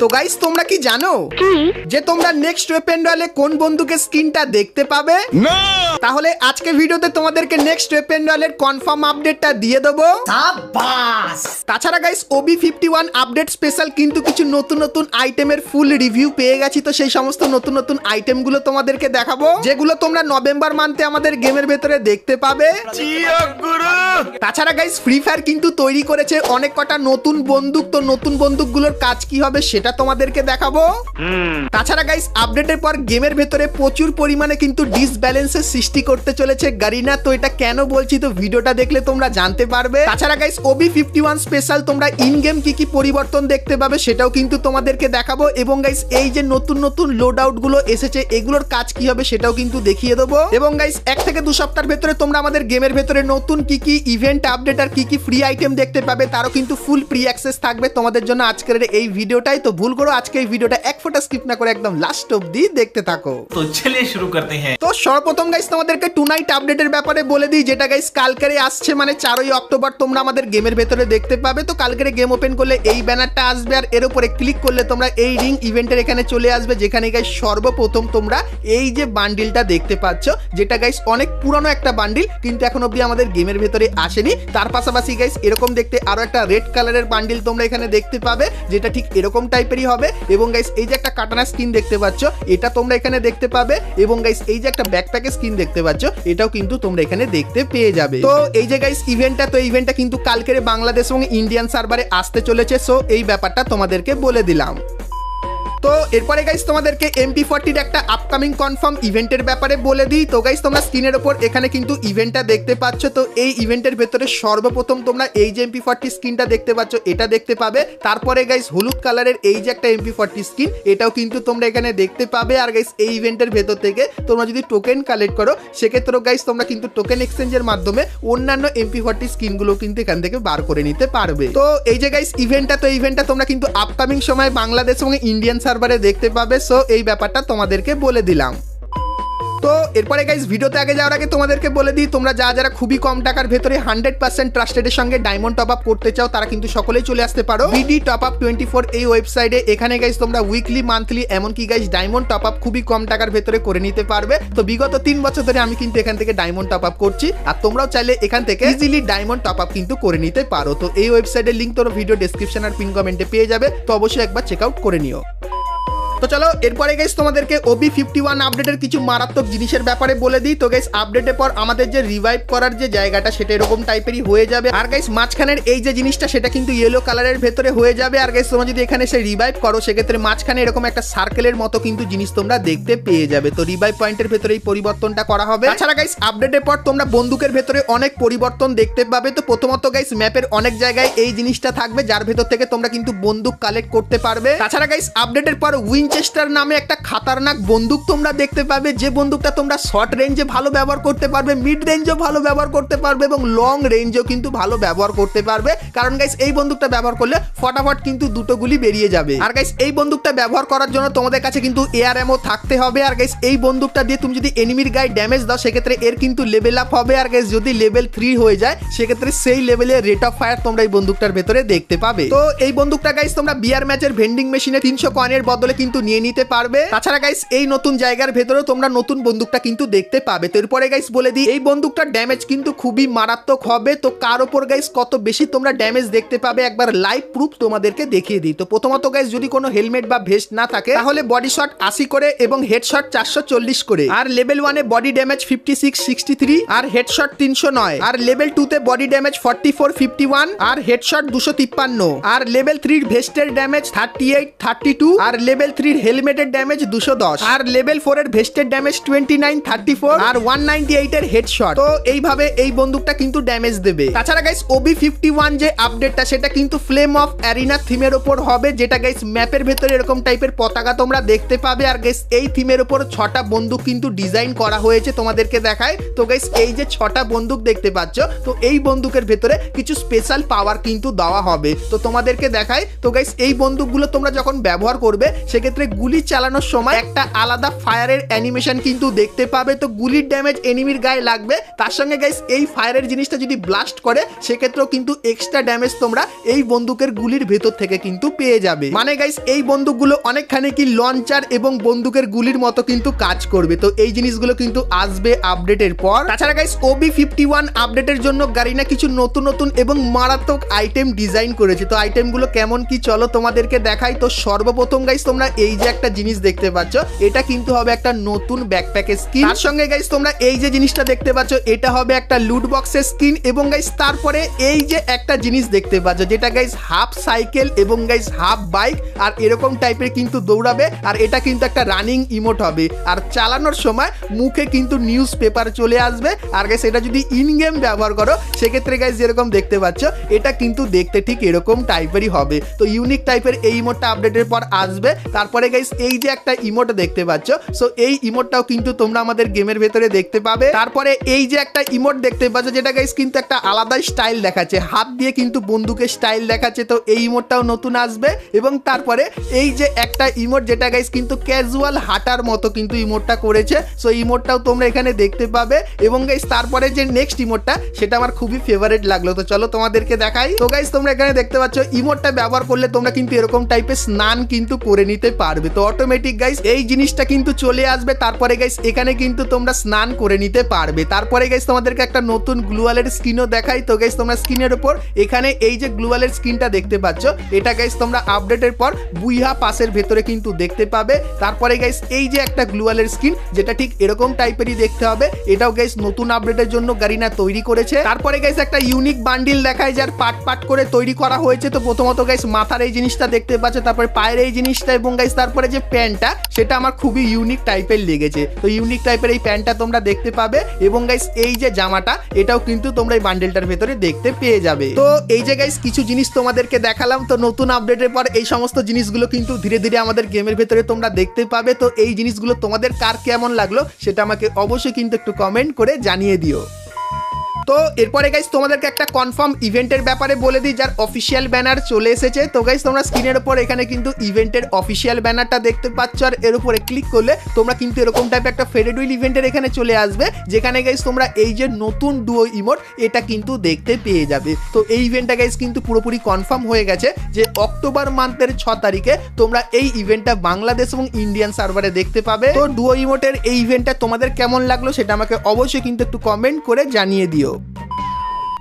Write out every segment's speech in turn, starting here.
তো গাইস তোমরা কি জানো যে তোমরা নেক্সট ওয়েপেন রয়্যালে কোন বন্দুকের স্কিনটা দেখতে পাবে? তাহলে আজকে ভিডিওতে তোমাদেরকে নেক্সট ওয়েপেন রয়্যালের কনফার্ম আপডেটটা দিয়ে দেবো। সাবাস! তাছাড়া guys OB fifty one update special কিন্তু কিছু নতুন নতুন আইটেমের ফুল রিভিউ পেয়ে গেছি তো সেই সমস্ত নতুন নতুন আইটেমগুলো তোমাদেরকে দেখাবো যেগুলো তোমরা নভেম্বর মান্থে আমাদের গেমের ভেতরে দেখতে পাবে। তাছাড়া গাইস ফ্রি ফায়ার কিন্তু তৈরি করেছে অনেক কটা নতুন বন্দুক তো নতুন বন্দুকগুলোর কাজ কি হবে সেটা তোমাদেরকে দেখাবো। তাছাড়া গাইস আপডেটের পর গেমের ভেতরে প্রচুর পরিমাণে কিন্তু ডিসব্যালেন্সের সৃষ্টি করতে চলেছে গারিনা তো এটা কেন বলছি তো ভিডিওটা দেখলে তোমরা জানতে পারবে। তাছাড়া guys OB fifty one special তোমরা ইন গেম কি কি পরিবর্তন দেখতে পাবে সেটাও কিন্তু তোমাদেরকে দেখাবো। এবং গাইস এই যে নতুন নতুন লোড আউটগুলো এসেছে এগুলোর কাজ কি হবে সেটাও কিন্তু দেখিয়ে দেবো। এবং গাইস এক থেকে দু সপ্তাহের ভেতরে তোমরা আমাদের গেমের ভেতরে নতুন কি কি ইভেন্ট আপডেট আর কি কি ফ্রি আইটেম দেখতে পাবে তারও কিন্তু ফুল প্রি অ্যাক্সেস থাকবে তোমাদের জন্য আজকের এই ভিডিওটাই। তো ভুল করো আজকে এই ভিডিওটা এক ফোটা স্কিপ না করে একদম লাস্ট অবধি দেখতে থাকো। তো চলে শুরু করতে হ্যাঁ। তো সর্বপ্রথম গাইস তোমাদেরকে টুনাইট আপডেটের ব্যাপারে বলে দিই যেটা গাইস কালকেরে আসছে মানে চারই অক্টোবর তোমরা আমাদের গেমের ভেতরে দেখতে পাবে। তো কালকেরে গেম ওপেন করলে এই ব্যানারটা আসবে আর এর উপরে ক্লিক করলে তোমরা এই রিং ইভেন্টের এখানে চলে আসবে যেখানে গাইস সর্বপ্রথম তোমরা এই যে বান্ডিলটা দেখতে পাচ্ছ যেটা গাইস অনেক পুরনো একটা বান্ডিল কিন্তু এখন অবধি আমাদের গেমের ভেতরে আসেনি। তার পাশাপাশি গাইস এরকম দেখতে আরও একটা রেড কালারের বান্ডিল তোমরা এখানে দেখতে পাবে যেটা ঠিক এরকম টাইপ টাইপেরই হবে। এবং গাইস এই যে একটা কাটানা স্কিন দেখতে পাচ্ছ, এটা তোমরা এখানে দেখতে পাবে। এবং গাইস এই যে একটা ব্যাকপ্যাকের স্কিন দেখতে পাচ্ছ, এটাও কিন্তু তোমরা এখানে দেখতে পেয়ে যাবে। তো এই যে গাইস ইভেন্টটা তো ইভেন্টটা কিন্তু কালকের বাংলাদেশ এবং ইন্ডিয়ান সার্ভারে আসতে চলেছে। সো এই ব্যাপারটা তোমাদেরকে বলে দিলাম। তো এরপরে গাইস তোমাদেরকে এমপি ফর্টির একটা আপকামিং কনফার্ম ইভেন্টের ব্যাপারে বলে দিই। তো গাইস তোমরা স্ক্রিনের ওপর এখানে কিন্তু ইভেন্টটা দেখতে পাচ্ছ। তো এই ইভেন্টের ভেতরে সর্বপ্রথম তোমরা এই যে এমপি ফর্টি স্ক্রিনটা দেখতে পাচ্ছ, এটা দেখতে পাবে। তারপরে গাইস হলুদ কালারের এই যে একটা এমপি ফর্টি স্ক্রিন এটাও কিন্তু তোমরা এখানে দেখতে পাবে। আর গাইস এই ইভেন্টের ভেতর থেকে তোমরা যদি টোকেন কালেক্ট করো, সেক্ষেত্রেও গাইস তোমরা কিন্তু টোকেন এক্সচেঞ্জের মাধ্যমে অন্যান্য এমপি ফর্টি স্ক্রিনগুলো কিন্তু এখান থেকে বার করে নিতে পারবে। তো এই যে গাইস ইভেন্টটা তো ইভেন্টটা তোমরা কিন্তু আপকামিং সময় বাংলাদেশ এবং ইন্ডিয়ান সার্ভারে দেখতে পাবে সো এই ব্যাপারটা তোমাদেরকে বলে দিলাম। তো এরপরে গাইজ ভিডিওতে আগে যাওয়ার আগে তোমাদেরকে বলে দিই, তোমরা যা যারা খুবই কম টাকার ভেতরে হান্ড্রেড পার্সেন্ট ট্রাস্টেডের সঙ্গে ডায়মন্ড টপ আপ করতে চাও, তারা কিন্তু সকলেই চলে আসতে পারো। BD top up twenty four এই ওয়েবসাইটে এখানে গাইজ তোমরা উইকলি মান্থলি এমনকি গাইজ ডায়মন্ড টপ আপ খুবই কম টাকার ভেতরে করে নিতে পারবে। তো বিগত তিন বছর ধরে আমি কিন্তু এখান থেকে ডায়মন্ড টপ আপ করছি, আর তোমরাও চাইলে এখান থেকে ইজিলি ডায়মন্ড টপ আপ কিন্তু করে নিতে পারো। তো এই ওয়েবসাইটের লিঙ্ক তোর ভিডিও ডেসক্রিপশন আর পিন কমেন্টে পেয়ে যাবে, তো অবশ্যই একবার চেক আউট করে নিও। তো চলো, এরপরে গাইস তোমাদেরকে ওবি ফিফটি ওয়ান আপডেটের কিছু মারাত্মক জিনিসের ব্যাপারে বলে দিই। তো গাইস আপডেটের পর আমাদের যে রিভাইভ করার যে জায়গাটা, সেটা এরকম টাইপেরই হয়ে যাবে। আর গাইস মাঝখানের এই যে জিনিসটা, সেটা কিন্তু ইয়েলো কালারের ভেতরে হয়ে যাবে। আর গাইস তোমরা যদি এখানে সে রিভাইভ করো, সেক্ষেত্রে মাঝখানে এরকম একটা সার্কেলের মতো কিন্তু জিনিস তোমরা দেখতে পেয়ে যাবে। তো রিভাইভ পয়েন্টের ভেতরে এই পরিবর্তনটা করা হবে। তাছাড়া গাইস আপডেটের পর তোমরা বন্দুকের ভেতরে অনেক পরিবর্তন দেখতে পাবে। তো প্রথমত গাইস ম্যাপের অনেক জায়গায় এই জিনিসটা থাকবে, যার ভেতর থেকে তোমরা কিন্তু বন্দুক কালেক্ট করতে পারবে। তাছাড়া গাইস আপডেটের পর উইনচেস্টার নামে একটা খাতারনাক বন্দুক তোমরা দেখতে পাবে। যে বন্দুকটা তোমরা শর্ট রেঞ্জে ভালো ব্যবহার করতে পারবে মিড রেঞ্জও ভালো ব্যবহার করতে পারবে এবং লং রেঞ্জও কিন্তু ভালো ব্যবহার করতে পারবে। কারণ গাইস এই বন্দুকটা ব্যবহার করলে ফটাফট কিন্তু দুটো গুলি বেরিয়ে যাবে। আর গাইস এই বন্দুকটা ব্যবহার করার জন্য তোমাদের কাছে কিন্তু এয়ার এমও থাকতে হবে। আর গাইস এই বন্দুকটা দিয়ে তুমি যদি এনিমির গায়ে ড্যামেজ দাও, সেক্ষেত্রে এর কিন্তু লেভেল আপ হবে। আর গাইস যদি লেভেল থ্রি হয়ে যায়, সেক্ষেত্রে সেই লেভেলের রেট অফ ফায়ার তোমরা এই বন্দুকটার ভেতরে দেখতে পাবে। তো এই বন্দুকটা গাইস তোমরা বিয়ার ম্যাচের ভেন্ডিং মেশিনে তিনশো কয়েনের বদলে কিন্তু নিয়ে নিতে পারবে। তাছাড়া গাইস এই নতুন জায়গার ভেতরেও তোমরা নতুন বন্দুকটা কিন্তু দেখতে পাবে। তো এরপরে গাইস বলে দিই, এই বন্দুকটার ড্যামেজ কিন্তু খুবই মারাত্মক হবে। তো কার ওপর গাইস কত বেশি তোমরা ড্যামেজ দেখতে পাবে, একবার লাইভ প্রুফ তোমাদেরকে দেখিয়ে দিই। তো প্রথমত গাইস যদি কোনো হেলমেট বা ভেস্ট না থাকে, তাহলে বডি শট আশি করে এবং হেডশট চারশো চল্লিশ করে। আর লেভেল ওয়ানে body damage fifty six sixty three আর হেডশট তিনশো নয়। আর লেভেল টু তে body damage forty four fifty one আর হেডশট দুশো তিপ্পান্ন। আর লেভেল থ্রির ভেস্টের damage thirty eight thirty two আর লেভেল থ্রির হেলমেটের ড্যামেজ দুশো দশ। আর লেভেল ফোর এর ভেস্টের damage twenty nine thirty four আর ওয়ান নাইনটি এইট এর হেডশট তো এইভাবে এই বন্দুকটা কিন্তু ড্যামেজ দেবে। তাছাড়া গাইস ওবি ফিফটি ওয়ান যে আপডেটটা সেটা কিন্তু ফ্লেম অফ অ্যারিনা থিমের ওপর হবে, যেটা গাইস ম্যাপের ভেতরে এরকম টাইপের পতাকা তোমরা দেখতে পাবে। আর গাইস এই থিমের ওপর ছটা বন্দুক কিন্তু ডিজাইন করা হয়েছে তোমাদেরকে দেখায়। তো গাইস এই যে ছটা বন্দুক দেখতে পাচ্ছ, তো এই বন্দুকের ভেতরে কিছু স্পেশাল পাওয়ার কিন্তু দেওয়া হবে। তো তোমাদেরকে দেখায়, তো গাইস এই বন্দুকগুলো তোমরা যখন ব্যবহার করবে, সেক্ষেত্রে সেক্ষেত্রে গুলি চালানোর সময় একটা আলাদা ফায়ারের অ্যানিমেশন কিন্তু দেখতে পাবে। তো গুলির ড্যামেজ এনিমির গায়ে লাগবে। তার সঙ্গে গাইস এই ফায়ারের জিনিসটা যদি ব্লাস্ট করে, সেক্ষেত্রেও কিন্তু এক্সট্রা ড্যামেজ তোমরা এই বন্দুকের গুলির ভেতর থেকে কিন্তু পেয়ে যাবে। মানে গাইস এই বন্দুকগুলো অনেকখানি কি লঞ্চার এবং বন্দুকের গুলির মতো কিন্তু কাজ করবে। তো এই জিনিসগুলো কিন্তু আসবে আপডেটের পর। তাছাড়া গাইস ওবি ফিফটি ওয়ান আপডেটের জন্য গারিনা কিছু নতুন নতুন এবং মারাত্মক আইটেম ডিজাইন করেছে। তো আইটেমগুলো কেমন কি চলো তোমাদেরকে দেখাই। তো সর্বপ্রথম গাইস তোমরা এই যে একটা জিনিস দেখতে পাচ্ছ, এটা কিন্তু হবে একটা নতুন ব্যাকপ্যাকের স্কিন তার সঙ্গে গাইস তোমরা এই যে জিনিসটা দেখতে পাচ্ছ, এটা হবে একটা লুট বক্সের স্কিন এবং গাইস তারপরে এই যে একটা জিনিস দেখতে পাচ্ছ, যেটা গাইস হাফ সাইকেল এবং গাইস হাফ বাইক আর এরকম টাইপের কিন্তু দৌড়াবে, আর এটা কিন্তু একটা রানিং ইমোট হবে। আর চালানোর সময় মুখে কিন্তু নিউজ পেপার চলে আসবে, আর গাইস এটা যদি ইন গেম ব্যবহার করো, সেক্ষেত্রে গাইস যেরকম দেখতে পাচ্ছ, এটা কিন্তু দেখতে ঠিক এরকম টাইপেরই হবে। তো ইউনিক টাইপের এই ইমোটটা আপডেটের পর আসবে তারপরে গাইস এই যে একটা ইমোট দেখতে পাচ্ছ সো এই ইমোটটাও কিন্তু তোমরা আমাদের গেমের ভেতরে দেখতে পাবে। তারপরে এই যে একটা ইমোট দেখতে পাচ্ছ, যেটা গাইস কিন্তু একটা আলাদা স্টাইল দেখাচ্ছে। হাত দিয়ে কিন্তু বন্দুকের স্টাইল দেখাচ্ছে, তো এই ইমোটটাও নতুন আসবে। এবং তারপরে এই যে একটা ইমোট যেটা গাইস কিন্তু ক্যাজুয়াল হাঁটার মতো কিন্তু ইমোটটা করেছে সো ইমোটটাও তোমরা এখানে দেখতে পাবে। এবং গাইস তারপরে যে নেক্সট ইমোটটা সেটা আমার খুবই ফেভারিট লাগল। তো চলো তোমাদেরকে দেখাই। তো গাইস তোমরা এখানে দেখতে পাচ্ছ ইমোটটা ব্যবহার করলে তোমরা কিন্তু এরকম টাইপের স্নান কিন্তু করে নিতে পারবে। তো অটোমেটিক গাইস এই জিনিসটা কিন্তু চলে আসবে। তারপরে গাইস এখানে কিন্তু তোমরা স্নান করে নিতে পারবে। তারপরে গাইস তোমাদেরকে একটা নতুন গ্লুয়ালের স্কিনও দেখাই। তো গাইস তোমরা স্কিনের উপর এখানে এই যে গ্লুয়ালের স্কিনটা দেখতে পাচ্ছ, এটা গাইস তোমরা আপডেটের পর বুইহা পাসের ভেতরে কিন্তু দেখতে পাবে। তারপরে গাইস এই যে একটা গ্লুয়ালের স্ক্রিন যেটা ঠিক এরকম টাইপেরই দেখতে হবে। এটাও গাইস নতুন আপডেটের জন্য গারিনা তৈরি করেছে। তারপরে গাইস একটা ইউনিক বান্ডিল দেখায় যার পাট পাট করে তৈরি করা হয়েছে। তো প্রথমত গাইস মাথার এই জিনিসটা দেখতে পাচ্ছ, তারপরে পায়ের এই জিনিসটা এবং গাইস তারপরে যে প্যান্টটা, সেটা আমার খুবই ইউনিক টাইপের লেগেছে। তো ইউনিক টাইপের এই প্যান্টটা তোমরা দেখতে পাবে এবং গাইস এই যে জামাটা, এটাও কিন্তু তোমরা এই বান্ডেলটার ভেতরে দেখতে পেয়ে যাবে। তো এই যে গাইস কিছু জিনিস তোমাদেরকে দেখালাম, তো নতুন আপডেটের পর এই সমস্ত জিনিসগুলো কিন্তু ধীরে ধীরে আমাদের গেমের ভেতরে তোমরা দেখতে পাবে। তো এই জিনিসগুলো তোমাদের কার কেমন লাগল, সেটা আমাকে অবশ্যই কিন্তু একটু কমেন্ট করে জানিয়ে দিও। তো এরপরে গাইস তোমাদেরকে একটা কনফার্ম ইভেন্টের ব্যাপারে বলে দিই, যার অফিসিয়াল ব্যানার চলে এসেছে। তো গাইস তোমরা স্ক্রিনের উপর এখানে কিন্তু ইভেন্টের অফিসিয়াল ব্যানারটা দেখতে পাচ্ছ, আর এর উপরে ক্লিক করলে তোমরা কিন্তু এরকম টাইপ একটা ফেডেড উইল ইভেন্টের এখানে চলে আসবে, যেখানে গাইস তোমরা এই যে নতুন ডুয়ো ইমোট এটা কিন্তু দেখতে পেয়ে যাবে। তো এই ইভেন্টটা গাইস কিন্তু পুরোপুরি কনফার্ম হয়ে গেছে যে অক্টোবর মান্থের ছ তারিখে তোমরা এই ইভেন্টটা বাংলাদেশ এবং ইন্ডিয়ান সার্ভারে দেখতে পাবে। তো ডুয়ো ইমোটের এই ইভেন্টটা তোমাদের কেমন লাগল, সেটা আমাকে অবশ্যই কিন্তু একটু কমেন্ট করে জানিয়ে দিও। hidup.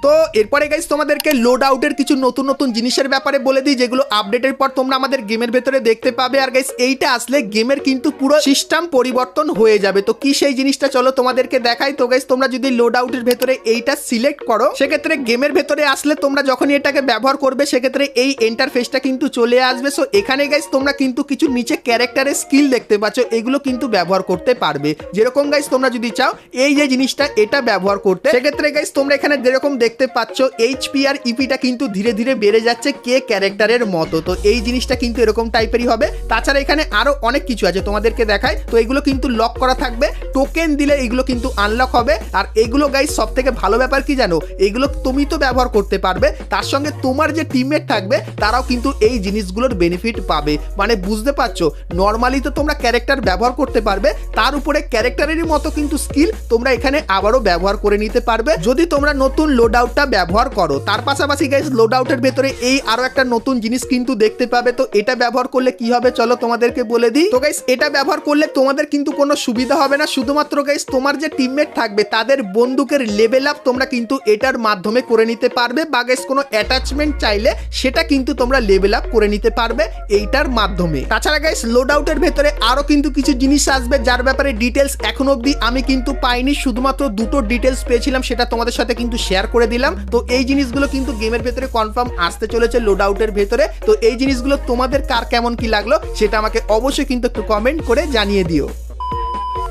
তো এরপরে গাইস তোমাদেরকে লোড আউটের কিছু নতুন নতুন জিনিসের ব্যাপারে বলে দিই, যেগুলো আপডেটের পর তোমরা আমাদের গেমের ভেতরে দেখতে পাবে। আর গাইস এইটা আসলে গেমের কিন্তু পুরো সিস্টেম পরিবর্তন হয়ে যাবে। তো কি সেই জিনিসটা চলো তোমাদেরকে দেখাই। তো গাইস তোমরা যদি লোড আউটের ভেতরে এইটা সিলেক্ট করো, সেক্ষেত্রে গেমের ভেতরে আসলে তোমরা যখনই এটাকে ব্যবহার করবে, সেক্ষেত্রে এই ইন্টারফেসটা কিন্তু চলে আসবে। সো এখানে গাইস তোমরা কিন্তু কিছু নিচে ক্যারেক্টারের স্কিল দেখতে পাচ্ছ, এগুলো কিন্তু ব্যবহার করতে পারবে। যেরকম গাইস তোমরা যদি চাও, এই যে জিনিসটা, এটা ব্যবহার করতে। সেক্ষেত্রে গাইস তোমরা এখানে যেরকম দেখতে পাচ্ছ এইচপি আর ইপিটা কিন্তু ধীরে ধীরে বেড়ে যাচ্ছে কে ক্যারেক্টারের মতো। তো এই জিনিসটা কিন্তু এরকম টাইপেরই হবে। তাছাড়া এখানে আরও অনেক কিছু আছে তোমাদেরকে দেখায় তো এগুলো কিন্তু লক করা থাকবে। টোকেন দিলে এগুলো কিন্তু আনলক হবে। আর এগুলো গাইস সব থেকে ভালো ব্যাপার কি জানো? এগুলো তুমি তো ব্যবহার করতে পারবে। তার সঙ্গে তোমার যে টিমমেট থাকবে, তারাও কিন্তু এই জিনিসগুলোর বেনিফিট পাবে। মানে বুঝতে পারছ? নর্মালি তো তোমরা ক্যারেক্টার ব্যবহার করতে পারবে। তার উপরে ক্যারেক্টারেরই মতো কিন্তু স্কিল তোমরা এখানে আবারও ব্যবহার করে নিতে পারবে। যদি তোমরা নতুন লোড আউটটা ব্যবহার করো। তার পাশাপাশি গাইস লোড আউটের ভেতরে এই আরও একটা নতুন জিনিস কিন্তু দেখতে পাবে। তো এটা ব্যবহার করলে কি হবে চলো তোমাদেরকে বলে দিই। তো গাইস এটা ব্যবহার করলে তোমাদের কিন্তু কোনো সুবিধা হবে না। শুধুমাত্র গাইস তোমার যে টিমমেট থাকবে, তাদের বন্দুকের লেভেল আপ তোমরা কিন্তু এটার মাধ্যমে করে নিতে পারবে। বা গাইস কোনো অ্যাটাচমেন্ট চাইলে সেটা কিন্তু তোমরা লেভেল আপ করে নিতে পারবে এইটার মাধ্যমে। তাছাড়া গাইস লোড আউটের ভেতরে আরও কিন্তু কিছু জিনিস আসবে, যার ব্যাপারে ডিটেলস এখন অবধি আমি কিন্তু পাইনি। শুধুমাত্র দুটো ডিটেলস পেয়েছিলাম, সেটা তোমাদের সাথে কিন্তু শেয়ার করে দিলাম। তো এই জিনিসগুলো কিন্তু গেমের ভেতরে কনফার্ম আসতে চলেছে লোড আউটের ভেতরে। তো এই জিনিসগুলো তোমাদের কার কেমন কি লাগল সেটা আমাকে অবশ্যই কিন্তু একটু কমেন্ট করে জানিয়ে দিও।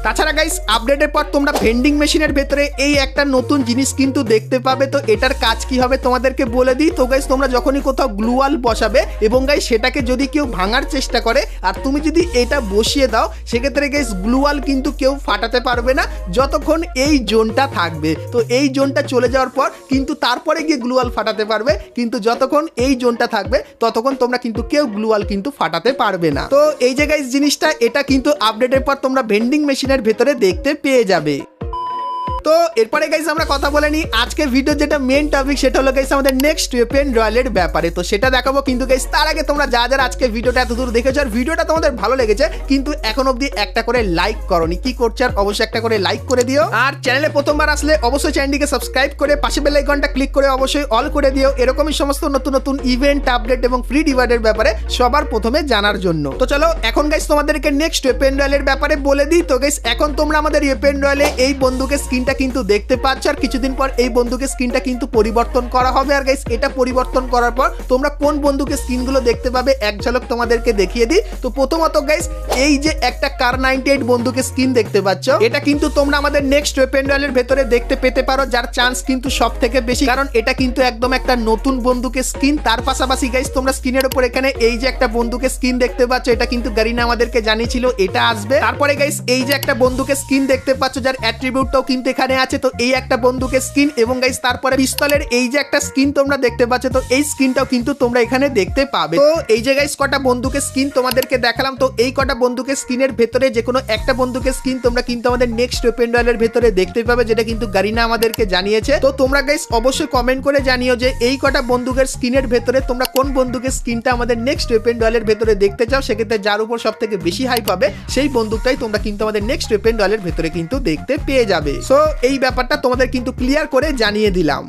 তাছাড়া গাইস আপডেটের পর তোমরা ভেন্ডিং মেশিনের ভেতরে এই একটা নতুন জিনিস কিন্তু দেখতে পাবে। তো এটার কাজ কি হবে তোমাদেরকে বলে দিই। তো গাইস তোমরা যখনই কোথাও গ্লুয়াল বসাবে এবং গাইস সেটাকে যদি কেউ ভাঙার চেষ্টা করে, আর তুমি যদি এটা বসিয়ে দাও, সেক্ষেত্রে গাইস গ্লুয়াল কিন্তু কেউ ফাটাতে পারবে না, যতক্ষণ এই জোনটা থাকবে। তো এই জোনটা চলে যাওয়ার পর কিন্তু তারপরে গিয়ে গ্লুয়াল ফাটাতে পারবে। কিন্তু যতক্ষণ এই জোনটা থাকবে, ততক্ষণ তোমরা কিন্তু কেউ গ্লুয়াল কিন্তু ফাটাতে পারবে না। তো এই যে গাইস জিনিসটা, এটা কিন্তু আপডেটের পর তোমরা ভেন্ডিং মেশিনের ভেতরে দেখতে পেয়ে যাবে। তো এরপরে গাইস আমরা কথা বলে নিই আজকে ভিডিও যেটা মেন টপিক সেটা হলো গাইস আমাদের নেক্সট ওয়েপেন রয়্যালের ব্যাপারে। তো সেটা দেখাবো কিন্তু গাইস তার আগে তোমরা যা যারা আজকে ভিডিওটা এত দূর দেখেছ আর ভিডিওটা তোমাদের ভালো লেগেছে, কিন্তু এখন অবধি একটা করে লাইক করনি। কি করছ আর অবশ্যই একটা করে লাইক করে দিও। আর চ্যানেলে প্রথমবার আসলে অবশ্যই চ্যানেলটিকে সাবস্ক্রাইব করে পাশে বেল আইকনটা ক্লিক করে অবশ্যই অল করে দিও। এরকমই সমস্ত নতুন নতুন ইভেন্ট আপডেট এবং ফ্রি ডিভাইডের ব্যাপারে সবার প্রথমে জানার জন্য। তো চলো, এখন গাইস তোমাদেরকে নেক্সট ওয়েপেন রয়্যালের ব্যাপারে বলে দিই। তো গাইস এখন তোমরা আমাদের ওয়েপেন রয়্যালে এই বন্দুকের স্ক্রিনটা কিন্তু দেখতে পাচ্ছ, আর কিছুদিন পর এই বন্দুকের স্ক্রিনটা কিন্তু পরিবর্তন করা হবে। আর গাইস এটা পরিবর্তন করার পর তোমরা কোন বন্দুকের স্ক্রিনগুলো দেখতে পাবে, এক ঝলক তোমাদেরকে দেখিয়ে দিই। তো প্রথমত গাইস এই যে একটা কার নাইনটি এইট বন্দুকের স্ক্রিন দেখতে পাচ্ছ, এটা কিন্তু তোমরা আমাদের নেক্সট ওয়েপেন রয়্যালের ভেতরে দেখতে পেতে পারো, যার চান্স কিন্তু সব থেকে বেশি। কারণ এটা কিন্তু একদম একটা নতুন বন্দুকের স্ক্রিন। তার পাশাপাশি গাইস তোমরা স্ক্রিনের উপর এখানে এই যে একটা বন্দুকের স্ক্রিন দেখতে পাচ্ছ, এটা কিন্তু গারিনা আমাদেরকে জানিয়েছিল, এটা আসবে। তারপরে গাইস এই যে একটা বন্দুকের স্ক্রিন দেখতে পাচ্ছ, যার অ্যাট্রিবিউটটাও কিন্তু এখানে আছে, তো এই একটা বন্দুকের স্কিন এবং গাইস তারপরে পিস্তলের এই যে একটা স্কিন তোমরা দেখতে পাচ্ছ, তো এই স্ক্রিনটাও কিন্তু তোমরা এখানে দেখতে পাবে। তো এই যে গাইস কটা বন্দুকের স্কিন তোমাদেরকে দেখালাম, তো এই কটা বন্দুকের স্ক্রিনের ভেতরে যে কোনো একটা বন্দুকের স্ক্রিন তোমরা কিন্তু আমাদের নেক্সট ওপেন রয়্যালের ভেতরে দেখতে পাবে, যেটা কিন্তু গারিনা আমাদেরকে জানিয়েছে। তো তোমরা গাইস অবশ্যই কমেন্ট করে জানিও যে এই কটা বন্দুকের স্ক্রিনের ভেতরে তোমরা কোন বন্দুকের স্ক্রিনটা আমাদের নেক্সট ওপেন রয়্যালের ভেতরে দেখতে চাও, সেক্ষেত্রে যার উপর সব থেকে বেশি হাই পাবে, সেই বন্দুকটাই তোমরা কিন্তু আমাদের নেক্সট ওপেন রয়্যালের ভেতরে কিন্তু দেখতে পেয়ে যাবে। সো এই ব্যাপারটা তোমাদের কিন্তু ক্লিয়ার করে জানিয়ে দিলাম।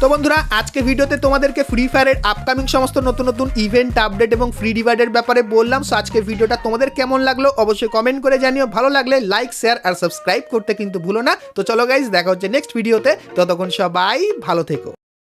তো বন্ধুরা, আজকে ভিডিওতে তোমাদেরকে ফ্রি ফায়ারের আপকামিং সমস্ত নতুন নতুন ইভেন্ট আপডেট এবং ফ্রি ডিভাইডের ব্যাপারে বললাম। সো আজকে ভিডিওটা তোমাদের কেমন লাগল অবশ্যই কমেন্ট করে জানিও। ভালো লাগলে লাইক শেয়ার আর সাবস্ক্রাইব করতে কিন্তু ভুলো না। তো চলো গাইজ দেখা হচ্ছে নেক্সট ভিডিওতে ততক্ষণ সবাই ভালো থেকো।